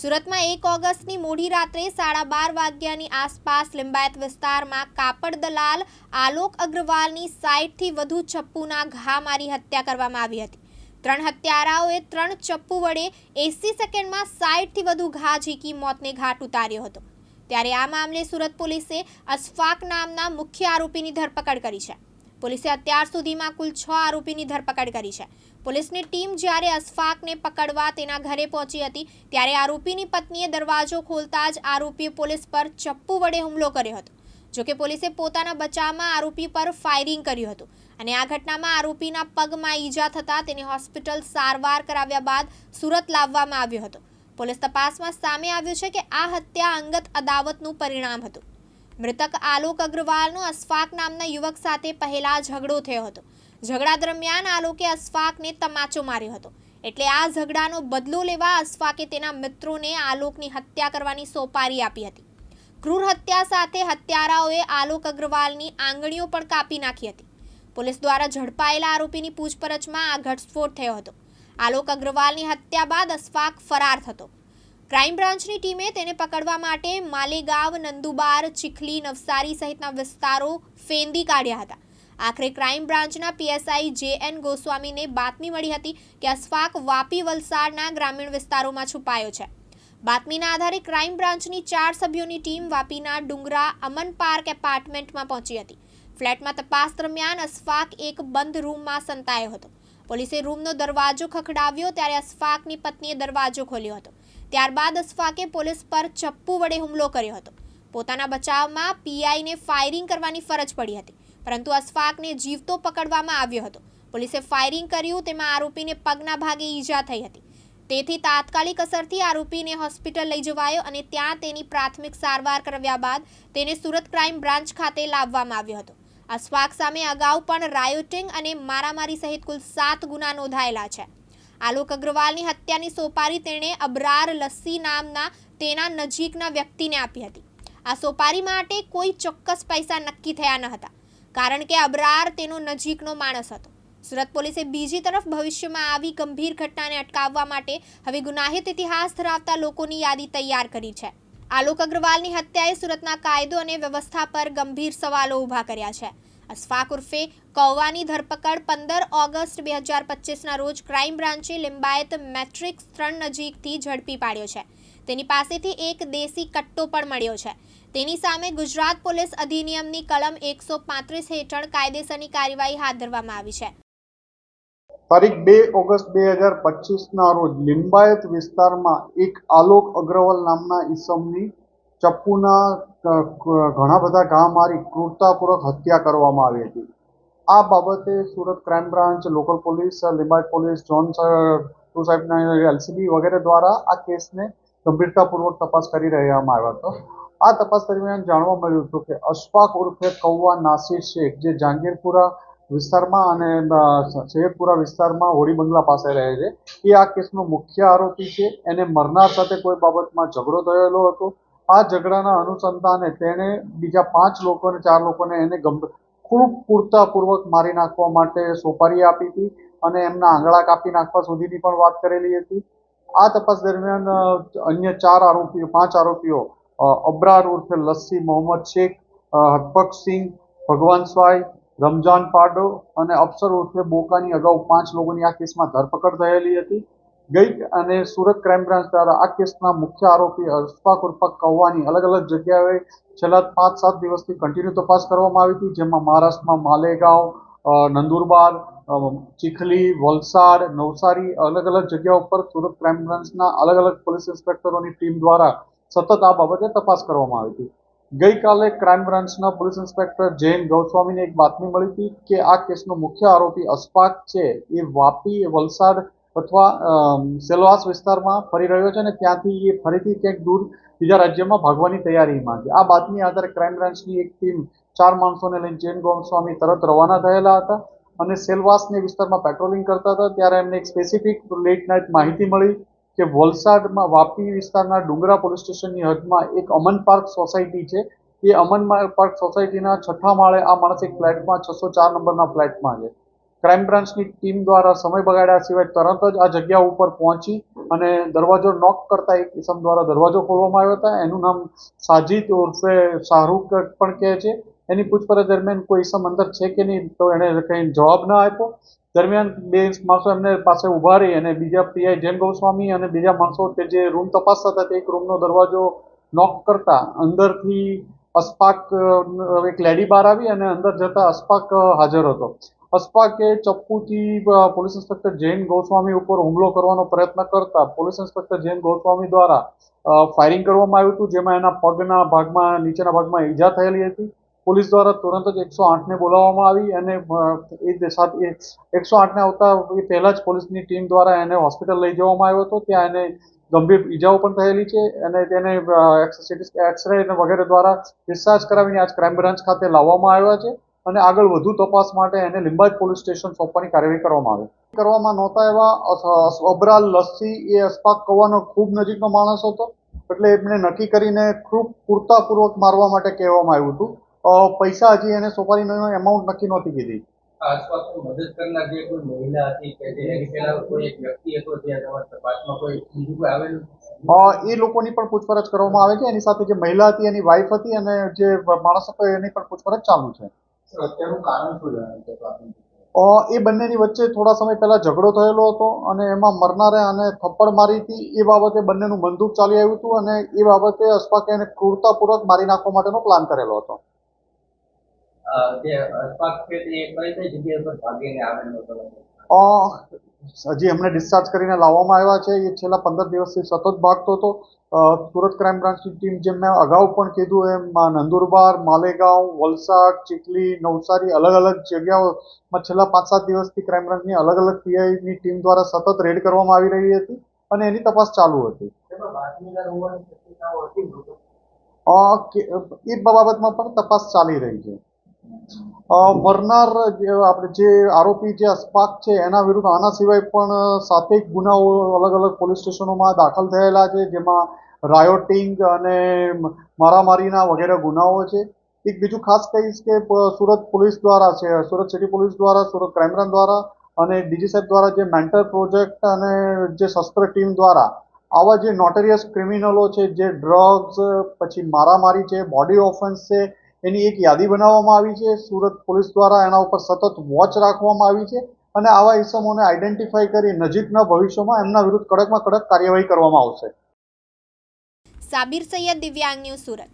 સુરતમાં એક ઓગસ્ટની મોડી રાત્રે સાડા બાર વાગ્યાની આસપાસ લિંબાયત વિસ્તારમાં કાપડ દલાલ આલોક અગ્રવાલની સાઈઠથી વધુ ચપ્પુના ઘા મારી હત્યા કરવામાં આવી હતી. ત્રણ હત્યારાઓએ ત્રણ ચપ્પુ વડે એંસી સેકન્ડમાં સાઈઠથી વધુ ઘા ઝીકી મોતને ઘાટ ઉતાર્યો હતો. ત્યારે આ મામલે સુરત પોલીસે અશફાક નામના મુખ્ય આરોપીની ધરપકડ કરી છે. પોલીસે અત્યાર સુધીમાં કુલ છ આરોપીની ધરપકડ કરી છે. પોલીસની ટીમ જ્યારે અશફાકને પકડવા તેના ઘરે પહોંચી હતી, ત્યારે આરોપીની પત્નીએ દરવાજો ખોલતા જ આરોપીએ પોલીસ પર ચપ્પુ વડે હુમલો કર્યો હતો. જોકે પોલીસે પોતાના બચાવમાં આરોપી પર ફાયરિંગ કર્યું હતું અને આ ઘટનામાં આરોપીના પગમાં ઈજા થતાં તેને હોસ્પિટલ સારવાર કરાવ્યા બાદ સુરત લાવવામાં આવ્યો હતો. પોલીસ તપાસમાં સામે આવ્યું છે કે આ હત્યા અંગત અદાવતનું પરિણામ હતું. મૃતક આલોક અગ્રવાલનો અશફાક નામના યુવક સાથે પહેલા ઝઘડો થયો હતો. ઝઘડા દરમિયાન આલોકે અશફાકને તમાચો માર્યો હતો. એટલે આ ઝઘડાનો બદલો લેવા અસ્ફાકે તેના મિત્રોને આલોકની હત્યા કરવાની સોપારી આપી હતી. ક્રૂર હત્યા સાથે હત્યારાઓએ આલોક અગ્રવાલની આંગળીઓ પણ કાપી નાખી હતી. પોલીસ દ્વારા ઝડપાયેલા આરોપીની પૂછપરછમાં આ ઘટસ્ફોટ થયો હતો. આલોક અગ્રવાલની હત્યા બાદ અશફાક ફરાર થતો. ક્રાઇમ બ્રાન્ચની ટીમે તેને પકડવા માટે માલેગાંવ, નંદુબાર, ચીખલી, નવસારી સહિતના વિસ્તારો ફેંદી કાઢ્યા હતા. આખરે ક્રાઇમ બ્રાન્ચના પીએસઆઈ જે એન ગોસ્વામીને બાતમી મળી હતી કે અશફાક વાપી વલસાડના ગ્રામીણ વિસ્તારોમાં છુપાયો છે. બાતમીના આધારે ક્રાઇમ બ્રાન્ચની ચાર સભ્યોની ટીમ વાપીના ડુંગરા અમન પાર્ક એપાર્ટમેન્ટમાં પહોંચી હતી. ફ્લેટમાં તપાસ દરમિયાન અસફાક એક બંધ રૂમમાં સંતાયો હતો. પોલીસે રૂમનો દરવાજો ખખડાવ્યો ત્યારે અશફાકની પત્નીએ દરવાજો ખોલ્યો હતો. ત્યારબાદ અશફાકે પોલીસ પર ચપ્પુ વડે હુમલો કર્યો હતો. પોતાના બચાવમાં પીઆઈને ફાયરિંગ કરવાની ફરજ પડી હતી, પરંતુ અશફાકને જીવતો પકડવામાં આવ્યો હતો. પોલીસે ફાયરિંગ કર્યું, તેમાં આરોપીને પગના ભાગે ઈજા થઈ હતી. તેથી તાત્કાલિક અસરથી આરોપીને હોસ્પિટલ લઈ જવાયો અને ત્યાં તેની પ્રાથમિક સારવાર કરાવ્યા બાદ તેને સુરત ક્રાઇમ બ્રાન્ચ ખાતે લાવવામાં આવ્યો હતો. અશફાક સામે અગાઉ પણ રાયોટિંગ અને મારામારી સહિત કુલ સાત ગુના નોંધાયેલા છે. આલોક અગ્રવાલની હત્યાની સોપારી તેણે અબરાર લસ્સી નામના તેના નજીકના વ્યક્તિને આપી હતી. આ સોપારી માટે કોઈ ચોક્કસ પૈસા નક્કી થયા ન હતા, કારણ કે અબરાર તેનો નજીકનો માણસ હતો. સુરત પોલીસે બીજી તરફ ભવિષ્યમાં આવી ગંભીર ઘટનાને અટકાવવા માટે હવે ગુનાહિત ઇતિહાસ ધરાવતા લોકોની યાદી તૈયાર કરી છે. આલોક અગ્રવાલની હત્યાએ સુરતના કાયદો અને વ્યવસ્થા પર ગંભીર સવાલો ઊભા કર્યા છે. અશફાક ઉર્ફે કૌવાની ધરપકડ પંદર ઓગસ્ટ બે હજાર પચીસના રોજ ક્રાઇમ બ્રાન્ચે લિંબાયત મેટ્રિક્સ ત્રણ નજીકથી ઝડપી પાડ્યો છે. તેની પાસેથી એક દેશી કટ્ટો પણ મળ્યો છે. તેની સામે ગુજરાત પોલીસ અધિનિયમની કલમ એકસો પાંત્રીસ હેઠળ કાયદેસરની કાર્યવાહી હાથ ધરવામાં આવી છે. તારીખ બે ઓગસ્ટ બે હજાર પચીસના રોજ લિંબાયત વિસ્તારમાં એક આલોક અગ્રવાલ નામના ઈસમની ચપ્પુના ઘણા બધા ઘા મારી ક્રૂરતાપૂર્વક હત્યા કરવામાં આવી હતી. આ બાબતે Surat crime branch local police Limbayat police zone two સાહેબના એલસીબી વગેરે દ્વારા આ કેસને ગંભીરતાપૂર્વક તપાસ કરી રહેવામાં આવ્યો હતો. આ તપાસ દરમિયાન જાણવા મળ્યું હતું કે અશફાક ઉર્ફે કૌવા નાસિર શેખ જે જહાંગીરપુરા વિસ્તારમાં અને અ, વિસ્તારમાં હોળી બંગલા પાસે રહે છે એ આ કેસનો મુખ્ય આરોપી છે. એને મરનાર સાથે કોઈ બાબતમાં ઝઘડો થયેલો હતો. આ ઝઘડાના અનુસંધાને તેણે બીજા પાંચ લોકોને, ચાર લોકોને એને ખૂબ પૂરતાપૂર્વક મારી નાખવા માટે સોપારી આપી હતી અને એમના આંગળા કાપી નાખવા સુધીની પણ વાત કરેલી હતી. આ તપાસ દરમિયાન અન્ય ચાર આરોપીઓ, પાંચ આરોપીઓ અબ્રાર ઉર્ફે લસ્સી મોહમ્મદ શેખ હરપકસિંહ ભગવાન સ્વાઈ, રમજાન પાડો અને અફસર ઉર્ફે બોકાની અગાઉ પાંચ લોકોની આ કેસમાં ધરપકડ થયેલી હતી. ગઈ અને સુરત ક્રાઇમ બ્રાન્ચ દ્વારા આ કેસના મુખ્ય આરોપી હર્ષપાક ઉર્ફે કૌવાની અલગ અલગ જગ્યાએ છેલ્લા પાંચ સાત દિવસથી કન્ટિન્યુ તપાસ કરવામાં આવી હતી, જેમાં મહારાષ્ટ્રમાં માલેગાંવ નંદુરબાર ચીખલી, વલસાડ, નવસારી અલગ અલગ જગ્યાઓ ઉપર સુરત ક્રાઇમ બ્રાન્ચના અલગ અલગ પોલીસ ઇન્સ્પેક્ટરોની ટીમ દ્વારા સતત આ બાબતે તપાસ કરવામાં આવી હતી. ગઈકાલે ક્રાઇમ બ્રાન્ચના પોલીસ ઇન્સ્પેક્ટર જૈન ગૌસ્વામીને એક બાતમી મળી હતી કે આ કેસનો મુખ્ય આરોપી અશફાક છે. એ વાપી, વલસાડ અથવા સેલવાસ વિસ્તારમાં ફરી રહ્યો છે અને ત્યાંથી એ ફરીથી ક્યાંક દૂર બીજા રાજ્યમાં ભાગવાની તૈયારીમાં છે આ બાતમી આધારે ક્રાઇમ બ્રાન્ચની એક ટીમ ચાર માણસોને લઈને જૈન ગોમસ્વામી તરત રવાના થયેલા હતા અને સેલવાસની વિસ્તારમાં પેટ્રોલિંગ કરતા હતા. ત્યારે એમને એક સ્પેસિફિક લેટ નાઇટ માહિતી મળી કે વલસાડમાં વાપી વિસ્તારના ડુંગરા પોલીસ સ્ટેશનની હદમાં એક અમન પાર્ક સોસાયટી છે. એ અમન પાર્ક સોસાયટીના છઠ્ઠા માળે આ માણસ એક ફ્લેટમાં છસો ચાર નંબરના ફ્લેટમાં છે. ક્રાઇમ બ્રાન્ચની ટીમ દ્વારા સમય બગાડ્યા સિવાય તરત જ આ જગ્યા ઉપર પહોંચી અને દરવાજો નોક કરતા એક કિસમ દ્વારા દરવાજો ખોલવામાં આવ્યો હતા. એનું નામ સાજિદ ઉર્ફે શાહરૂખ પણ કહે છે. એની પૂછપરછ દરમિયાન કોઈ ઇસમ અંદર છે કે નહીં તો એણે કંઈ જવાબ ન આપ્યો. દરમિયાન બે માણસો એમને પાસે ઊભા રહી અને બીજા પીઆઈ જૈન ગોસ્વામી અને બીજા માણસો કે જે રૂમ તપાસતા હતા તે એક રૂમનો દરવાજો નોક કરતા અંદરથી અસ્પાક એક લેડી બહાર આવી અને અંદર જતા અસ્પાક હાજર હતો. અસ્પાકે ચપ્પુથી પોલીસ ઇન્સ્પેક્ટર જૈન ગોસ્વામી ઉપર હુમલો કરવાનો પ્રયત્ન કરતા પોલીસ ઇન્સ્પેક્ટર જૈન ગોસ્વામી દ્વારા ફાયરિંગ કરવામાં આવ્યું હતું, જેમાં એના પગના ભાગમાં, નીચેના ભાગમાં ઈજા થયેલી હતી. પોલીસ દ્વારા તુરંત જ એકસો આઠને બોલાવવામાં આવી અને એ સાથે એકસો આઠને આવતા એ પહેલાં જ પોલીસની ટીમ દ્વારા એને હોસ્પિટલ લઈ જવામાં આવ્યો હતો. ત્યાં એને ગંભીર ઈજાઓ પણ થયેલી છે અને તેને એક્સરે વગેરે દ્વારા ડિસ્ચાર્જ કરાવીને આજ ક્રાઇમ બ્રાન્ચ ખાતે લાવવામાં આવ્યા છે. અને આગળ વધુ તપાસ માટે એને લિંબાયત પોલીસ સ્ટેશન સોંપવાની કાર્યવાહી કરવામાં આવે. કરવામાં નહોતા એવા અબરાલ લસ્સી એ અસ્પાક કવાનો ખૂબ નજીકનો માણસ હતો. એટલે એમને નક્કી કરીને ખૂબ પૂરતાપૂર્વક મારવા માટે કહેવામાં આવ્યું હતું. પૈસા હજી એને સોપારીનો એમાઉન્ટ નક્કી નહોતી કીધી. આસપાસની મદદ કરનાર જે કોઈ મહિલા હતી કે જે એની કોઈ એક વ્યક્તિ હતો જે તપાસમાં કોઈ બીજું કોઈ આવેલું? એ લોકોની પણ પૂછપરછ કરવામાં આવે છે. એની સાથે જે મહિલા હતી એની વાઈફ હતી અને જે માણસ હતો એની પણ પૂછપરછ ચાલુ છે. અત્યારનું કારણ શું જણાવ્યું એ બંનેની વચ્ચે થોડા સમય પહેલા ઝઘડો થયેલો હતો અને એમાં મરનારે આને થપ્પડ મારી હતી. એ બાબતે બંનેનું બંદૂક ચાલી આવ્યું હતું અને એ બાબતે અસ્પાકે એને ક્રૂરતાપૂર્વક મારી નાખવા માટેનો પ્લાન કરેલો હતો. અ, જે અસ્પાક છે તે કઈ કઈ જગ્યા પર ભાગીને આવેલો હતો? હજી એમને ડિસ્ચાર્જ કરીને લાવવામાં આવ્યા છે. એ છેલ્લા પંદર દિવસથી સતત ભાગતો હતો. સુરત ક્રાઇમ બ્રાન્ચની ટીમ જેમ મેં અગાઉ પણ કીધું એમ નંદુરબાર માલેગાંવ વલસાડ ચીખલી નવસારી અલગ અલગ જગ્યાઓમાં છેલ્લા પાંચ સાત દિવસથી ક્રાઇમ બ્રાન્ચની અલગ અલગ પીઆઈની ટીમ દ્વારા સતત રેડ કરવામાં આવી રહી હતી અને એની તપાસ ચાલુ હતી. એ બાબતમાં પણ તપાસ ચાલી રહી છે. મરનાર આપણે જે આરોપી જે અસ્પાક છે, એના વિરુદ્ધ આના સિવાય પણ સાતેક ગુનાઓ અલગ અલગ પોલીસ સ્ટેશનોમાં દાખલ થયેલા છે, જેમાં રાયોટિંગ અને મારામારીના વગેરે ગુનાઓ છે. એક બીજું ખાસ કહીશ કે સુરત પોલીસ દ્વારા છે, સુરત સિટી પોલીસ દ્વારા, સુરત ક્રાઇમ દ્વારા અને ડીજી સાહેબ દ્વારા જે મેન્ટર પ્રોજેક્ટ અને જે શસ્ત્ર ટીમ દ્વારા આવા જે નોટેરિયસ ક્રિમિનલો છે, જે ડ્રગ્સ, પછી મારામારી છે, બોડી ઓફેન્સ છે એની એક યાદી બનાવવામાં આવી છે. સુરત પોલીસ દ્વારા એના ઉપર સતત વોચ રાખવામાં આવી છે અને આવા ઇસમોને આઈડેન્ટિફાઈ કરી નજીકના ભવિષ્યમાં એમના વિરુદ્ધ કડકમાં કડક કાર્યવાહી કરવામાં આવશે. સાબિર સૈયદ દિવ્યાંગ ન્યૂઝ સુરત.